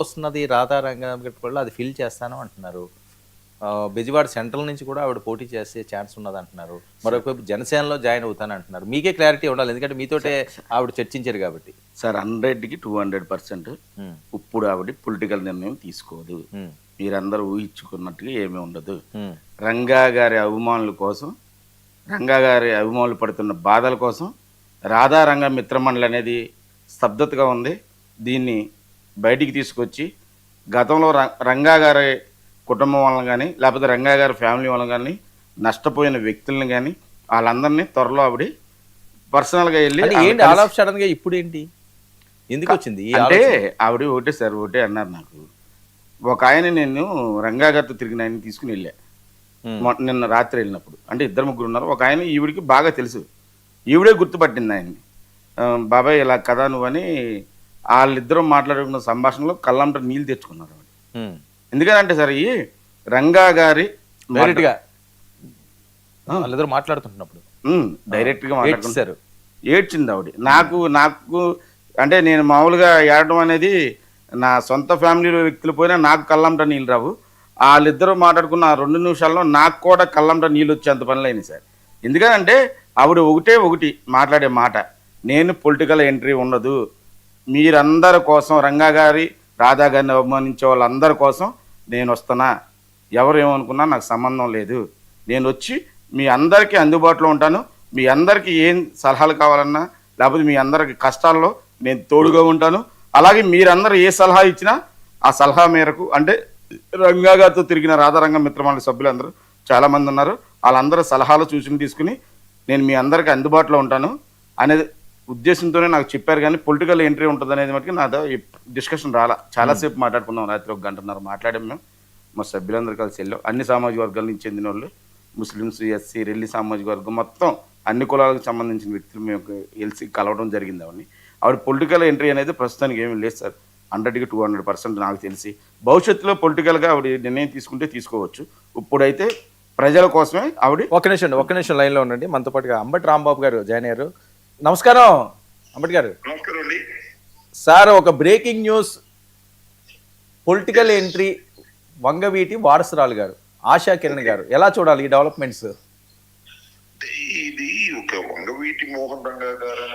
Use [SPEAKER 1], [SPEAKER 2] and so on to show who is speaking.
[SPEAKER 1] వస్తున్నది రాధా రంగంపల్లి అది ఫిల్ చేస్తాను అంటున్నారు. బెజవాడ సెంట్రల్ నుంచి కూడా ఆవిడ పోటీ చేసే ఛాన్స్ ఉన్నది అంటున్నారు. మరొకవైపు జనసేనలో జాయిన్ అవుతాను అంటున్నారు. మీకే క్లారిటీ ఉండాలి ఎందుకంటే మీతోటే ఆవిడ చర్చించారు కాబట్టి.
[SPEAKER 2] సార్ హండ్రెడ్కి టూ హండ్రెడ్ పర్సెంట్ ఇప్పుడు ఆవిడ పొలిటికల్ నిర్ణయం తీసుకోదు. మీరందరూ ఊహించుకున్నట్టుగా ఏమీ ఉండదు. రంగా గారి అభిమానుల కోసం రంగా గారి అభిమానులు పడుతున్న బాధల కోసం రాధా రంగ మిత్రమండలి అనేది స్తబ్దతగా ఉంది. దీన్ని బయటికి తీసుకొచ్చి గతంలో రంగా గారి కుటుంబం వలన కానీ లేకపోతే రంగా గారి ఫ్యామిలీ వలన కానీ నష్టపోయిన వ్యక్తులను కానీ వాళ్ళందరినీ త్వరలో ఆవిడ పర్సనల్గా వెళ్ళి
[SPEAKER 1] ఏంటి ఆల్ ఆఫ్ సడన్గా ఇప్పుడు ఏంటి? ఎందుకు వచ్చింది
[SPEAKER 2] అంటే? ఆవిడ ఒకటే సార్ ఒకటే అన్నారు నాకు. ఒక ఆయన నేను రంగా గారితో తిరిగిన ఆయన తీసుకుని వెళ్ళా. నిన్న రాత్రి వెళ్ళినప్పుడు. అంటే ఇద్దరు ముగ్గురు ఉన్నారు. ఒక ఆయన ఈవిడికి బాగా తెలుసు. ఈవిడే గుర్తుపట్టింది ఆయన్ని. బాబాయ్ ఇలా కదా నువ్వని వాళ్ళిద్దరూ మాట్లాడుకున్న సంభాషణలో కళ్ళంట నీళ్ళు తెచ్చుకున్నారు ఎందుకంటే సార్ ఈ రంగా గారి
[SPEAKER 1] గా? వాళ్ళిద్దరు
[SPEAKER 2] గా మాట్లాడుకున్నారు
[SPEAKER 1] ఏడ్చేశారు
[SPEAKER 2] ఏడ్చింది ఆవిడ? నాకు నాకు అంటే నేను మామూలుగా ఏడడం అనేది నా సొంత ఫ్యామిలీలో వ్యక్తులు పోయినా నాకు కళ్ళంట నీళ్ళు రావు. వాళ్ళిద్దరూ మాట్లాడుకున్న రెండు నిమిషాల్లో నాకు కూడా కళ్ళంట నీళ్ళు వచ్చేంత పనులు అయినాయి సార్. ఎందుకంటే ఆవిడ ఒకటే ఒకటి మాట్లాడే మాట. నేను పొలిటికల్ ఎంట్రీ ఉండదు. మీరందరి కోసం రంగా గారి రాధా గారిని అభిమానించే వాళ్ళందరి కోసం నేను వస్తున్నా. ఎవరు ఏమనుకున్నా నాకు సంబంధం లేదు. నేను వచ్చి మీ అందరికీ అందుబాటులో ఉంటాను. మీ అందరికీ ఏం సలహాలు కావాలన్నా లేకపోతే మీ అందరికి కష్టాల్లో నేను తోడుగా ఉంటాను. అలాగే మీరందరూ ఏ సలహా ఇచ్చినా ఆ సలహా మేరకు అంటే రంగాగారితో తిరిగిన రాధారంగ మిత్రమండలి సభ్యులందరూ చాలామంది ఉన్నారు. వాళ్ళందరూ సలహాలు సూచనలు తీసుకుని నేను మీ అందరికీ అందుబాటులో ఉంటాను. అనేది ఉద్దేశంతోనే నాకు చెప్పారు కానీ పొలిటికల్ ఎంట్రీ ఉంటుంది అనేది మటుకు నాతో డిస్కషన్ రాలా. చాలాసేపు మాట్లాడుకున్నాం రాత్రి ఒక గంటన్నర మాట్లాడాం మేము. మా సభ్యులందరూ కలిసి వెళ్ళాం. అన్ని సామాజిక వర్గాల నుంచి చెందిన వాళ్ళు ముస్లిమ్స్ ఎస్సీ రెల్లి సామాజిక వర్గం మొత్తం అన్ని కులాలకు సంబంధించిన వ్యక్తులు మేము కలిసి కలవడం జరిగింది అవన్నీ. ఆవిడ పొలిటికల్ ఎంట్రీ అనేది ప్రస్తుతానికి ఏమీ లేదు సార్. హండ్రెడ్కి టూ హండ్రెడ్ పర్సెంట్ నాకు తెలిసి. భవిష్యత్తులో పొలిటికల్గా ఆవిడ నిర్ణయం తీసుకుంటే తీసుకోవచ్చు. ఇప్పుడైతే ప్రజల కోసమే ఆవిడ
[SPEAKER 1] ఒక్క నిమిషం ఒక్క నిమిషం లైన్లో ఉండండి. మనతో పాటుగా అంబటి రాంబాబు గారు జాయిన్ అయ్యారు. నమస్కారం అంబటి గారు. సార్ ఒక breaking news. Political entry Vangaveeti వారసురాలు గారు ఆశా కిరణ్ గారు. ఎలా చూడాలి ఈ డెవలప్మెంట్స్?
[SPEAKER 3] ఇది ఒక వంగవీటి మోహన్ రంగా గారు